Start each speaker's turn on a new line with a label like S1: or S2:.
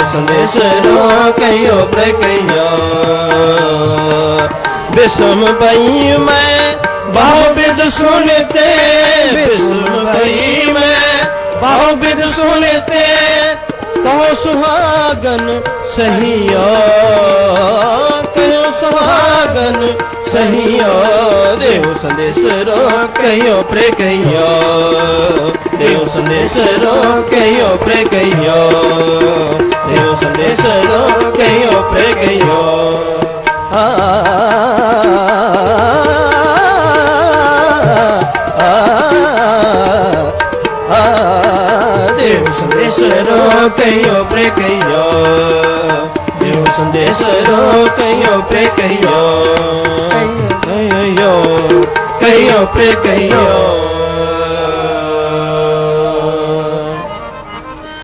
S1: ਸੰਦੇਸ਼ ਰੋ ਕਈਓ। ਪ੍ਰਕਈਓ ਬਿਸਮ ਪਈ ਮੈਂ ਬਹੁ ਬਿਦ ਸੁਨਤੇ ਬਿਸਮ ਪਈ ਮੈਂ ਬਹੁ ਬਿਦ ਸੁਨਤੇ ਕਹੋ ਸੁਹਾਗਨ ਸਹੀਓ। ਕਹੋ ਸੁਹਾਗਨ ਸਹੀਓ। ਦੇਵ ਸੰਦੇਸ਼ ਰੋ ਕਈਓ ਪ੍ਰਕਈਓ ਦੇਵ ਸੰਦੇਸ਼ ਰੋ ਕਈਓ ਪ੍ਰਕਈਓ ਦੇਵ गयो देव संदेश रो कहियो प्रे कहियो देव संदेश रो कहियो प्रे कहियो कहियो कहियो प्रे कहियो